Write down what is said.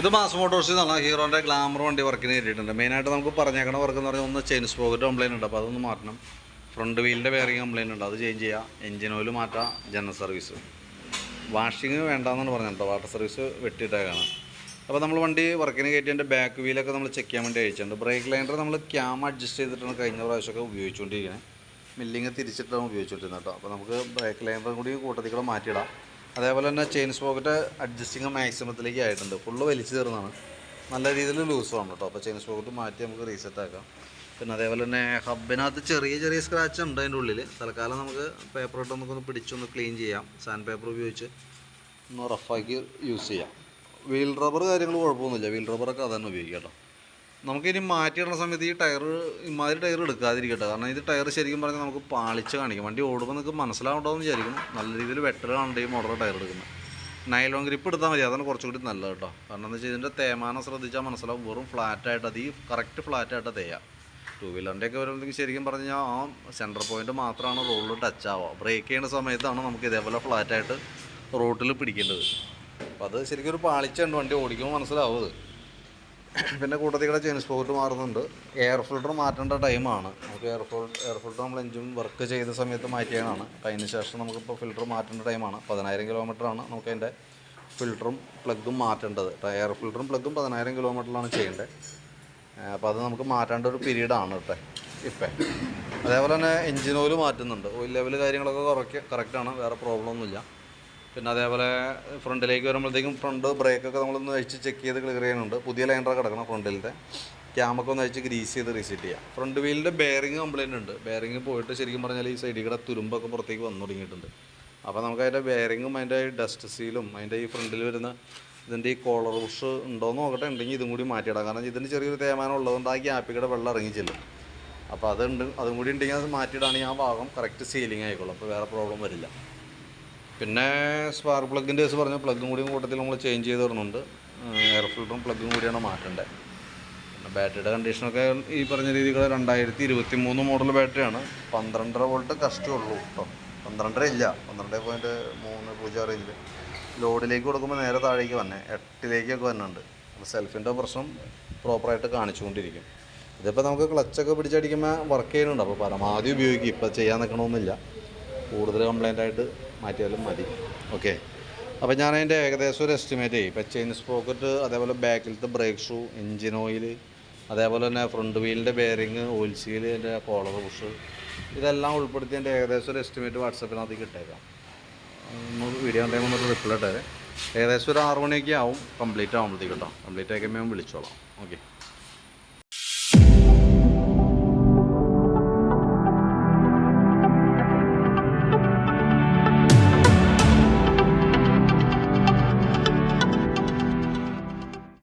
ഇത് മാസ് മോട്ടോഴ്സിൽ നിന്നാണ് ഹീറോന്റെ ഗ്ലാമർ വണ്ടി വർക്കിന് കയറ്റിയിട്ടുണ്ട് മെയിനായിട്ട് നമുക്ക് പറഞ്ഞേക്കണ വർക്ക് എന്ന് പറഞ്ഞാൽ ഒന്ന് ചെയിൻ സ്പോക്കറ്റ് കംപ്ലയിന്റ് ഉണ്ട്. അപ്പോൾ അതൊന്ന് മാറ്റണം. ഫ്രണ്ട് വീലിന്റെ ബെയറിങ് കംപ്ലയിന്റ് ഉണ്ട്. അത് ചേഞ്ച് ചെയ്യുക എഞ്ചിൻ ഓയിൽ മാറ്റാം. ജനറൽ സർവീസ് വാഷിങ് വേണ്ടാന്നാണ് പറഞ്ഞത് വാട്ടർ സർവീസ് വെട്ടിയിട്ടേക്കാണ്. അപ്പോൾ നമ്മൾ വണ്ടി വർക്കിന് കയറ്റിയതിന്റെ ബാക്ക് വീലൊക്കെ നമ്മൾ ചെക്ക് ചെയ്യാൻ വേണ്ടി അയച്ചിട്ടുണ്ട്. ബ്രേക്ക് ലൈനർ നമ്മൾ ക്യാം അഡ്ജസ്റ്റ് ചെയ്തിട്ടാണ് കഴിഞ്ഞ പ്രാവശ്യമൊക്കെ ഉപയോഗിച്ചുകൊണ്ടിരിക്കുന്നത് മില്ലിങ് തിരിച്ചിട്ടാണ് ഉപയോഗിച്ചുകൊണ്ടിരുന്നത് കേട്ടോ. അപ്പോൾ നമുക്ക് ബ്രേക്ക് ലൈനറും കൂടി കൂട്ടത്തിൽ കൂടെ മാറ്റിയിടാം. അതേപോലെ തന്നെ ചെയിൻ സ്പോക്കറ്റ് അഡ്ജസ്റ്റിങ് മാക്സിമത്തിലേക്ക് ആയിട്ടുണ്ട്. ഫുള്ള് വലിച്ചു തീർന്നതാണ്. നല്ല രീതിയിൽ ആണ് കേട്ടോ അപ്പോൾ ചെയിൻ സ്പോക്കറ്റ് മാറ്റി നമുക്ക് റീസെറ്റ് ആക്കാം. പിന്നെ അതേപോലെ തന്നെ ഹബിനകത്ത് ചെറിയ ചെറിയ സ്ക്രാച്ച് ഉണ്ട് അതിന്റെ ഉള്ളിൽ തൽക്കാലം നമുക്ക് പേപ്പർ ഇട്ട് നമുക്കൊന്ന് പിടിച്ചൊന്ന് ക്ലീൻ ചെയ്യാം. സാൻഡ് പേപ്പർ ഉപയോഗിച്ച് ഒന്ന് റഫാക്കി യൂസ് ചെയ്യാം. വീൽ റബ്ബർ കാര്യങ്ങൾ കുഴപ്പമൊന്നുമില്ല. വീൽ റബ്ബറൊക്കെ അതന്നെ ഉപയോഗിക്കാം കേട്ടോ നമുക്കിനി മാറ്റിയിടുന്ന സമയത്ത് ഈ ടയർ ഇമാതിരി ടയർ എടുക്കാതിരിക്കട്ടെ. കാരണം ഇത് ടയർ ശരിക്കും പറഞ്ഞാൽ നമുക്ക് പാളിച്ച് കാണിക്കും. വണ്ടി ഓടുമ്പോൾ നിങ്ങൾക്ക് മനസ്സിലാവണ്ടോന്ന് വിചാരിക്കണം നല്ല രീതിയിൽ വെട്ടലാണ്ട് ഈ മോഡൽ ടയർ എടുക്കുന്നത് നൈലോൺ ഗ്രിപ്പ് എടുത്താൽ മതി. അതാണ് കുറച്ചുകൂടി നല്ലത് കേട്ടോ. കാരണം എന്താ വെച്ചാൽ ഇതിന്റെ തേമാനം ശ്രദ്ധിച്ചാൽ മനസ്സിലാവും. വെറും ഫ്ലാറ്റായിട്ട് അത് ഈ കറക്റ്റ് ഫ്ലാറ്റായിട്ട് തേയാം ടൂ വീലറിന്റെ ഒക്കെ വരുമ്പോഴത്തേക്ക് ശരിക്കും പറഞ്ഞു കഴിഞ്ഞാൽ ആ സെന്റർ പോയിന്റ് മാത്രമാണ് റോഡിൽ ടച്ച് ആവുക. ബ്രേക്ക് ചെയ്യുന്ന സമയത്താണ് നമുക്ക് ഇതേപോലെ ഫ്ലാറ്റായിട്ട് റോട്ടിൽ പിടിക്കേണ്ടത്. അപ്പോൾ അത് ശരിക്കും ഒരു പാളിച്ചുണ്ട് വണ്ടി ഓടിക്കുമ്പോൾ മനസ്സിലാവും അത്. പിന്നെ കൂട്ടത്തിൽ കൂടെ ചെയിൻ സ്പോട്ട് മാറുന്നുണ്ട്. എയർ ഫിൽട്ടർ മാറ്റേണ്ട ടൈമാണ് നമുക്ക് എയർ ഫിൽ എയർ ഫിൽട്ടർ നമ്മൾ എഞ്ചിൻ വർക്ക് ചെയ്ത സമയത്ത് മാറ്റിയതാണ്. അതിന് ശേഷം നമുക്കിപ്പോൾ ഫിൽട്ടർ മാറ്റേണ്ട ടൈമാണ് പതിനായിരം കിലോമീറ്ററാണ് നമുക്ക് അതിന്റെ ഫിൽട്ടറും പ്ലഗും മാറ്റേണ്ടത്. എയർ ഫിൽട്ടറും പ്ലഗും പതിനായിരം കിലോമീറ്ററിലാണ് ചെയ്യേണ്ടത് അപ്പോൾ അത് നമുക്ക് മാറ്റേണ്ട ഒരു പീരീഡാണ് കേട്ടെ ഇപ്പം. അതേപോലെ തന്നെ എഞ്ചിൻ ഓയിൽ മാറ്റുന്നുണ്ട്. ഓയിൽ ലെവൽ കാര്യങ്ങളൊക്കെ കുറയ്ക്കുക കറക്റ്റാണ് വേറെ പ്രോബ്ലം ഒന്നുമില്ല. പിന്നെ അതേപോലെ ഫ്രണ്ടിലേക്ക് വരുമ്പോഴത്തേക്കും ഫ്രണ്ട് ബ്രേക്കൊക്കെ നമ്മളൊന്ന് അഴിച്ച് ചെക്ക് ചെയ്ത് ക്ലിയർ ചെയ്യുന്നുണ്ട്. പുതിയ ലൈൻഡർ കിടക്കണം ഫ്രണ്ടിലത്തെ. ക്യാമൊക്കെ ഒന്ന് അഴിച്ച് ഗ്രീസ് ചെയ്ത് റീസെറ്റ് ചെയ്യാം. ഫ്രണ്ട് വീലിന്റെ ബെയറിങ് കംപ്ലയിന്റ് ഉണ്ട്. ബെയറിങ് പോയിട്ട് ശരിക്കും പറഞ്ഞാൽ ഈ സൈഡിൽ കൂടെ തുരുമ്പൊക്കെ പുറത്തേക്ക് വന്നു തുടങ്ങിയിട്ടുണ്ട്. അപ്പോൾ നമുക്ക് അതിന്റെ ബെയറിങ്ങും അതിന്റെ ഡസ്റ്റ് സീലും അതിന്റെ ഈ ഫ്രണ്ടിൽ വരുന്ന ഇതിന്റെ ഈ കോളർ ബുഷ് ഉണ്ടോയെന്ന് നോക്കട്ടെ. ഉണ്ടെങ്കിൽ ഇതും കൂടി മാറ്റിയിടാം. കാരണം ഇതിന് ചെറിയൊരു തേമാനം ഉള്ളതുകൊണ്ട് ആ ഗ്യാപ്പിൽ കൂടെ വെള്ളം ഇറങ്ങി ചെല്ലും അപ്പോൾ അതുണ്ട് അതും കൂടി ഉണ്ടെങ്കിൽ അത് മാറ്റിയിടാണെങ്കിൽ ആ ഭാഗം കറക്റ്റ് സീലിംഗ് ആയിക്കോളും. അപ്പോൾ വേറെ പ്രോബ്ലം വരില്ല. പിന്നെ സ്പാർക്ക് പ്ലഗിന്റെ കേസ് പറഞ്ഞ പ്ലഗും കൂടി കൂട്ടത്തിൽ നമ്മൾ ചേഞ്ച് ചെയ്ത് തരുന്നുണ്ട് എയർ ഫിൽറ്ററും പ്ലഗും കൂടിയാണ് മാറ്റേണ്ടത് പിന്നെ ബാറ്ററിയുടെ കണ്ടീഷനൊക്കെ ഈ പറഞ്ഞ രീതികൾ രണ്ടായിരത്തി ഇരുപത്തി മൂന്ന് മോഡൽ ബാറ്ററിയാണ് പന്ത്രണ്ടര വോൾട്ട് കഷ്ടേ ഉള്ളൂ കേട്ടോ പന്ത്രണ്ടര ഇല്ല. പന്ത്രണ്ട് പോയിന്റ് മൂന്ന് പൂജ്യം റേഞ്ചിൽ ലോഡിലേക്ക് കൊടുക്കുമ്പോൾ നേരെ താഴേക്ക് വന്നെ. എട്ടിലേക്കൊക്കെ വന്നുണ്ട് സെൽഫിന്റെ പ്രശ്നം പ്രോപ്പറായിട്ട് കാണിച്ചുകൊണ്ടിരിക്കും. ഇതിപ്പോൾ നമുക്ക് ക്ലച്ചൊക്കെ പിടിച്ചടിക്കുമ്പോൾ വർക്ക് ചെയ്യുന്നുണ്ട്. അപ്പോൾ പരമാവധി ഉപയോഗിക്കും. ഇപ്പോൾ ചെയ്യാൻ നിൽക്കണമെന്നില്ല കൂടുതൽ കംപ്ലൈന്റ് ആയിട്ട് മാറ്റിയാലും മതി. ഓക്കെ അപ്പോൾ ഞാൻ അതിന്റെ ഏകദേശം ഒരു എസ്റ്റിമേറ്റ് ചെയ്യും. ഇപ്പോൾ ചെയിൻ സ്പോക്കറ്റ് അതേപോലെ ബാക്കിലത്തെ ബ്രേക്ക് ഷൂ എൻജിൻ ഓയിൽ അതേപോലെ തന്നെ ഫ്രണ്ട് വീലിന്റെ ബെയറിങ് ഓയിൽ സീൽ അതിന്റെ കോളർ ബുഷ് ഇതെല്ലാം ഉൾപ്പെടുത്തി എന്റെ ഏകദേശം ഒരു എസ്റ്റിമേറ്റ് വാട്സപ്പിനകത്ത് കിട്ടേക്കാം. വീഡിയോ ടൈം ഒന്ന് റിപ്ലൈ ഇട്ടേ ഏകദേശം ഒരു ആറ് മണിയൊക്കെ ആവും. കംപ്ലീറ്റ് ആകുമ്പോഴത്തേക്ക് കേട്ടോ. കംപ്ലീറ്റ് ഞാൻ വിളിച്ചോളാം. ഓക്കെ